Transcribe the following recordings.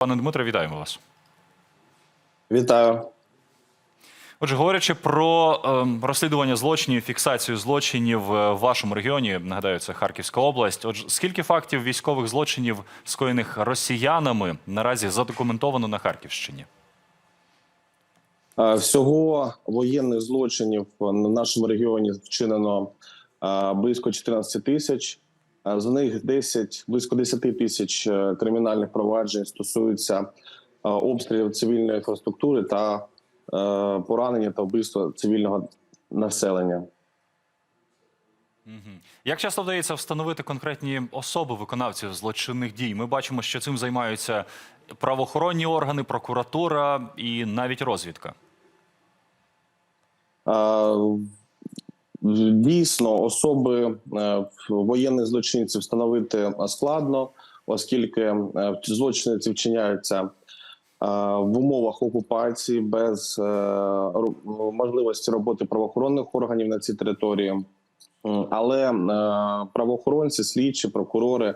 Пане Дмитре, вітаємо вас. Вітаю. Отже, говорячи про ем, розслідування злочинів, фіксацію злочинів е, в вашому регіоні, нагадаю, це Харківська область. Отже, скільки фактів військових злочинів, скоєних росіянами, наразі задокументовано на Харківщині? Е, Всього воєнних злочинів на нашому регіоні вчинено е, близько 14 тисяч. Е, З них 10, близько 10 тисяч е, кримінальних проваджень стосуються е, обстрілів цивільної інфраструктури та поранення та вбивства цивільного населення. Як часто вдається встановити конкретні особи виконавців злочинних дій? Ми бачимо, що цим займаються правоохоронні органи, прокуратура і навіть розвідка. Дійсно, особи е, воєнних злочинців встановити складно, оскільки е, злочини ці вчиняються е, в умовах окупації без е, можливості роботи правоохоронних органів на цій території. Але е, правоохоронці, слідчі, прокурори е,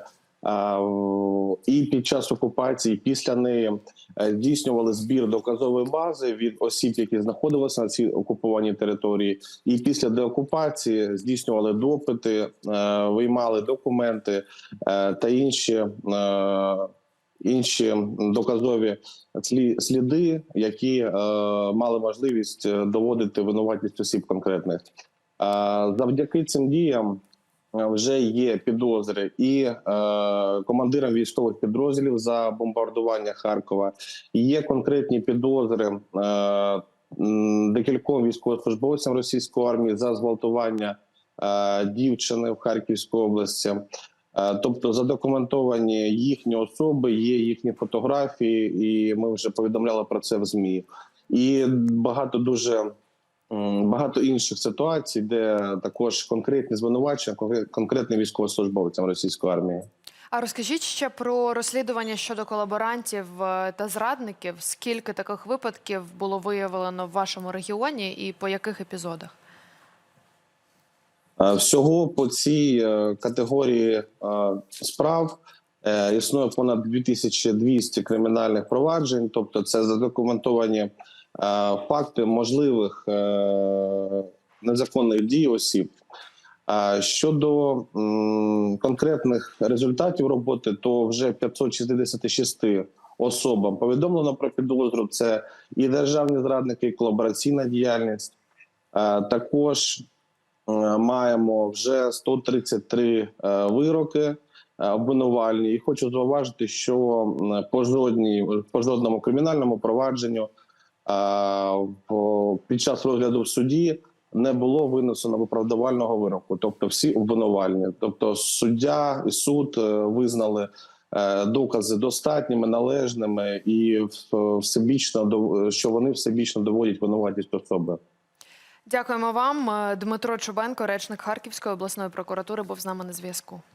і під час окупації, після неї е, здійснювали збір доказової бази від осіб, які знаходилися на цій окупованій території, і після деокупації здійснювали допити, е, виймали документи е, та інші. Інші доказові слі- сліди, які е, мали можливість доводити винуватість осіб конкретних. Е, завдяки цим діям вже є підозри і е, командирам військових підрозділів за бомбардування Харкова. Є конкретні підозри е, декільком військовослужбовцям російської армії за зґвалтування е, дівчини в Харківській області. Е, Тобто задокументовані їхні особи, є їхні фотографії, і ми вже повідомляли про це в змі. І багато дуже багато інших ситуацій, де також конкретні звинувачення конкретним військовослужбовцям російської армії. А розкажіть ще про розслідування щодо колаборантів е, та зрадників. Скільки таких випадків було виявлено в вашому регіоні і по яких епізодах? Е, Всього по цій е, категорії справ існує понад 2200 кримінальних проваджень, тобто це задокументовані факти можливих е, незаконних дій осіб. А Щодо конкретних результатів роботи, то вже 566 особам повідомлено про підозру. Це і державні зрадники, і колабораційна діяльність. Е, Також е, маємо вже 133 е, вироки е, обвинувальні. І хочу зауважити, що по жодній по жодному кримінальному провадженню е, під час розгляду в суді не було винесено виправдувального вироку, тобто всі обвинувальні. Тобто суддя і суд е, визнали е, докази достатніми, належними і всебічно що вони всебічно доводять винуватість особи. Дякуємо вам. Е, Дмитро Чубенко, речник Харківської обласної прокуратури, був з нами на зв'язку.